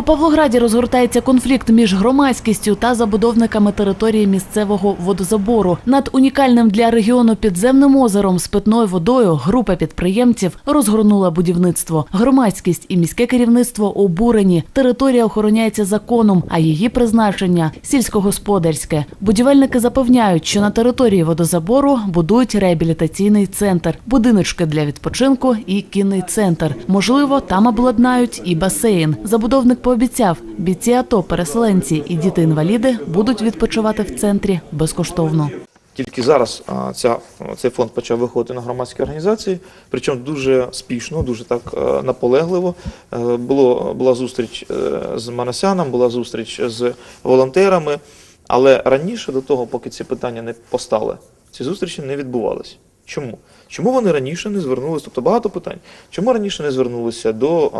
У Павлограді розгортається конфлікт між громадськістю та забудовниками території місцевого водозабору. Над унікальним для регіону підземним озером з питною водою група підприємців розгорнула будівництво. Громадськість і міське керівництво обурені. Територія охороняється законом, а її призначення сільськогосподарське. Будівельники запевняють, що на території водозабору будують реабілітаційний центр, будиночки для відпочинку і кінний центр. Можливо, там обладнають і басейн. Забудовник пообіцяв, бійці АТО, переселенці і діти-інваліди будуть відпочивати в центрі безкоштовно. Тільки зараз ця, цей фонд почав виходити на громадські організації, причому дуже спішно, дуже так е, наполегливо. Е, Було, була зустріч е, з Манасяном, була зустріч з волонтерами, але раніше до того, поки ці питання не постали, ці зустрічі не відбувалися. Чому? Чому вони раніше не звернулися? Тобто багато питань. Чому раніше не звернулися до,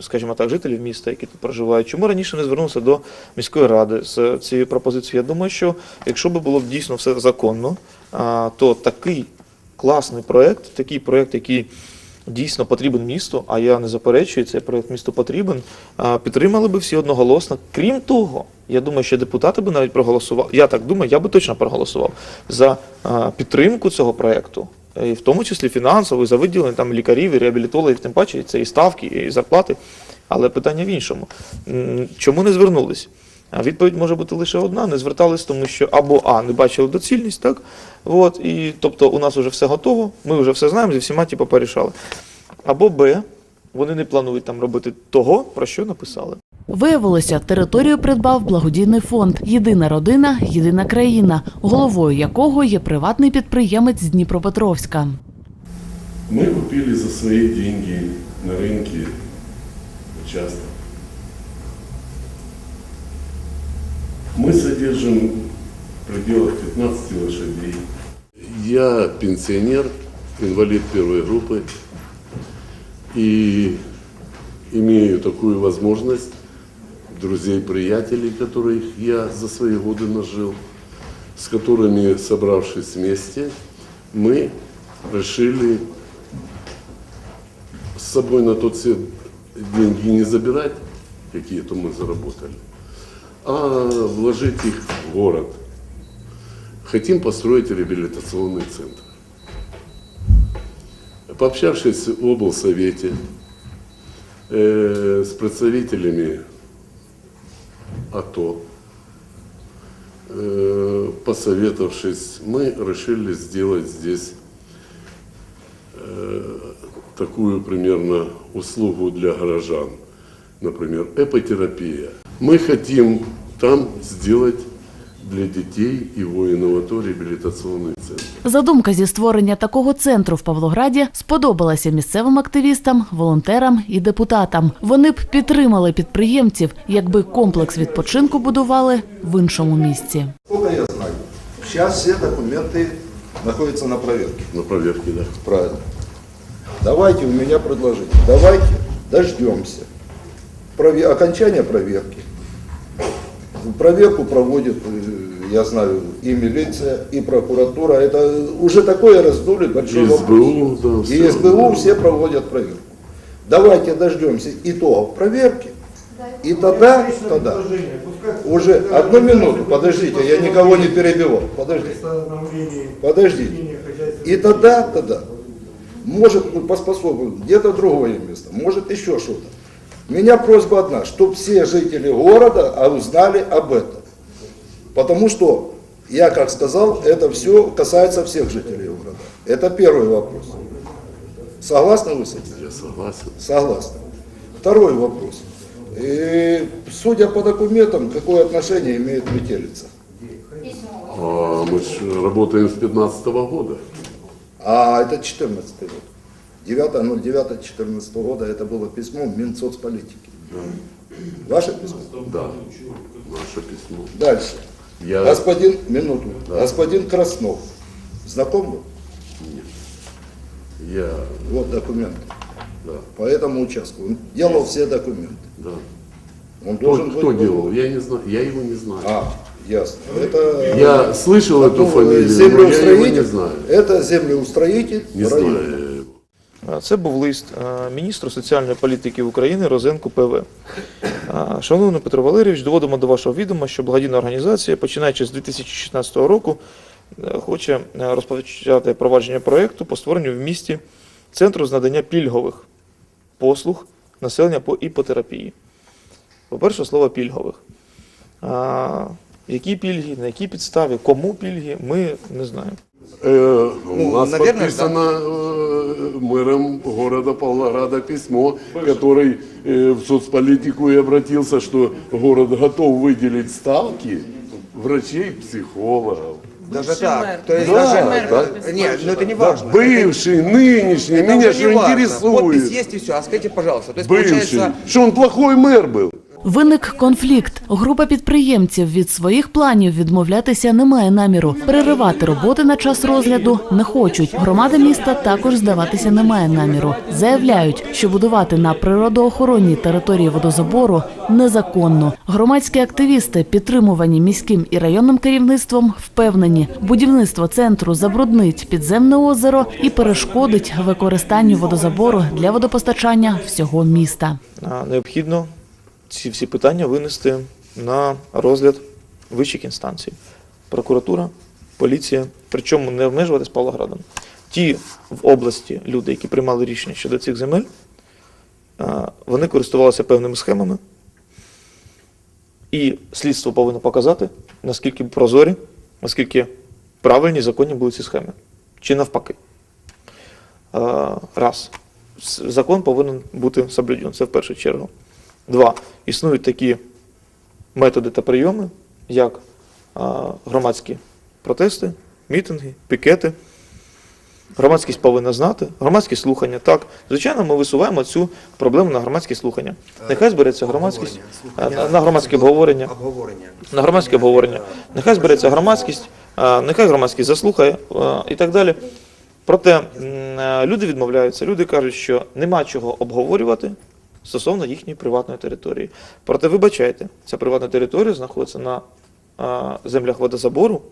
скажімо так, жителів міста, які тут проживають? Чому раніше не звернулися до міської ради з цією пропозицією? Я думаю, що якщо б було дійсно все законно, то такий класний проект, такий проект, який дійсно потрібен місту, а я не заперечую, цей проект місту потрібен, підтримали би всі одноголосно. Крім того, я думаю, що депутати би навіть проголосували. Я так думаю, я би точно проголосував за підтримку цього проекту. І в тому числі фінансово, і за виділення там лікарів, і реабілітологів, тим паче це і ставки, і зарплати. Але питання в іншому. Чому не звернулись? А відповідь може бути лише одна: не звертались, тому що або А, не бачили доцільність, так? От, і, тобто у нас вже все готово, ми вже все знаємо, зі всіма типу, порішали. Або Б, вони не планують там робити того, про що написали. Виявилося, територію придбав благодійний фонд Єдина родина, єдина країна, головою якого є приватний підприємець з Дніпропетровська. Мы купили за свои деньги на рынке участок. Мы содержим в пределах 15 лошадей. Я пенсионер, инвалид первой группы. И имею такую возможность друзей, приятелей, которых я за свои годы нажил, с которыми, собравшись вместе, мы решили с собой на тот свет деньги не забирать, какие-то мы заработали, а вложить их в город. Хотим построить реабилитационный центр. Пообщавшись в облсовете э, с представителями АТО, э, посоветовавшись, мы решили сделать здесь э, такую примерно услугу для горожан. Например, эпотерапия. Мы хотим там сделать для детей и воинов АТО реабилитационный центр. Задумка зі створення такого центру в Павлограді сподобалася місцевим активістам, волонтерам і депутатам. Вони б підтримали підприємців, якби комплекс відпочинку будували в іншому місці. Сколько я знаю, сейчас все документы находятся на проверке. На проверке, да. Правильно. Давайте у меня предложение. Давайте дождемся прове- окончания проверки. Проверку проводит, э, я знаю, и милиция, и прокуратура. Это уже такое раздули большой И вопрос. СБУ, да, И всё. СБУ все проводят проверку. Давайте дождемся итогов проверки. И тогда, тогда, уже одну минуту, подождите, я никого не перебивал, подождите. Подождите. И тогда, тогда, может, ну, поспособствуем, где-то другое место, может еще что-то. У меня просьба одна, чтобы все жители города узнали об этом. Потому что, я как сказал, это все касается всех жителей города. Это первый вопрос. Согласны вы с этим? Я согласен. Согласны. Второй вопрос. И, судя по документам, какое отношение имеет метелица? А мы работаем с 15 года. А это 14 год. 9.09.14 года это было письмо Минсоцполитики. Ваше письмо? Да. Наше письмо. Дальше. Я Господин, минуту. Господин Краснов. Знаком был? Я, Вот документы. да, По этому участку. Он делал все документы. да. Он Кто, должен кто быть- делал? Я не знаю, я его не знаю. А, ясно. Это... Я слышал эту Ну, фамилию, но я его не знаю. Это землеустроитель. Не района. знаю Це був лист е, міністру соціальної політики України Розенку ПВ. Е, Шановний Петро Валерійович, доводимо до вашого відома, що благодійна організація, починаючи з 2016 року, е, хоче е, розпочати провадження проєкту по створенню в місті центру з надання пільгових послуг населення по іпотерапії. По-перше, слово пільгових. Які пільги, на якій підставі, кому пільги, ми не знаємо. Ну, у нас наверное, подписано э, мэром города Павлограда письмо, который э, в соцполитику и обратился, что город готов выделить ставки врачей, психологов. Даже так. То есть Да, даже... да. Нет, ну это не Да, важно. бывший, нынешний, Это меня уже что не важно. интересует. Подпись есть и все. А скажите, пожалуйста, то есть Бывший. получается... Что он плохой мэр был? Виник конфлікт. Група підприємців від своїх планів відмовлятися не має наміру. Переривати роботи на час розгляду не хочуть. Громада міста також здаватися не має наміру. Заявляють, що будувати на природоохоронній території водозабору незаконно. Громадські активісти, підтримувані міським і районним керівництвом, впевнені, будівництво центру забруднить підземне озеро і перешкодить використанню водозабору для водопостачання всього міста. Необхідно ці всі питання винести на розгляд вищих інстанцій. Прокуратура, поліція, причому не обмежуватись Павлоградом. Ті в області люди, які приймали рішення щодо цих земель, вони користувалися певними схемами. І слідство повинно показати, наскільки прозорі, наскільки правильні, законні були ці схеми. Чи навпаки. Раз. Закон повинен бути соблюден, це в першу чергу. Два. Існують такі методи та прийоми, як громадські протести, мітинги, пікети. Громадськість повинна знати, громадські слухання. Так, звичайно, ми висуваємо цю проблему на громадські слухання. Нехай збереться громадськість на- на громадське обговорення. На громадське обговорення. Нехай збереться громадськість, нехай громадськість заслухає і так далі. Проте е, люди відмовляються, люди кажуть, що нема чого обговорювати стосовно їхньої приватної території. Проте, вибачайте, ця приватна територія знаходиться на землях водозабору,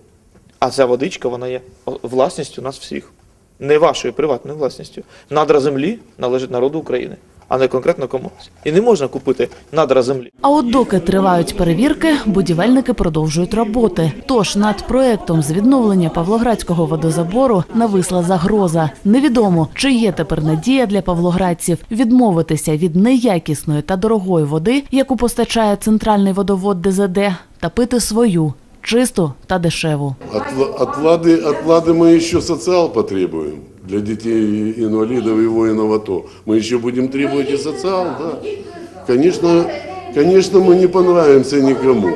а ця водичка вона є власністю нас всіх. Не вашою приватною власністю. Надра землі належить народу України, а не конкретно комусь. І не можна купити надра землі. А от доки тривають перевірки, будівельники продовжують роботи. Тож над проектом з відновлення Павлоградського водозабору нависла загроза. Невідомо, чи є тепер надія для павлоградців відмовитися від неякісної та дорогої води, яку постачає центральний водовод ДЗД, та пити свою чисту та дешеву. Отла- Отлады, отлады мы еще социал потребуем для детей инвалидов и воинов АТО. Мы еще будем требовать и социал, да. Конечно, конечно, мы не понравимся никому.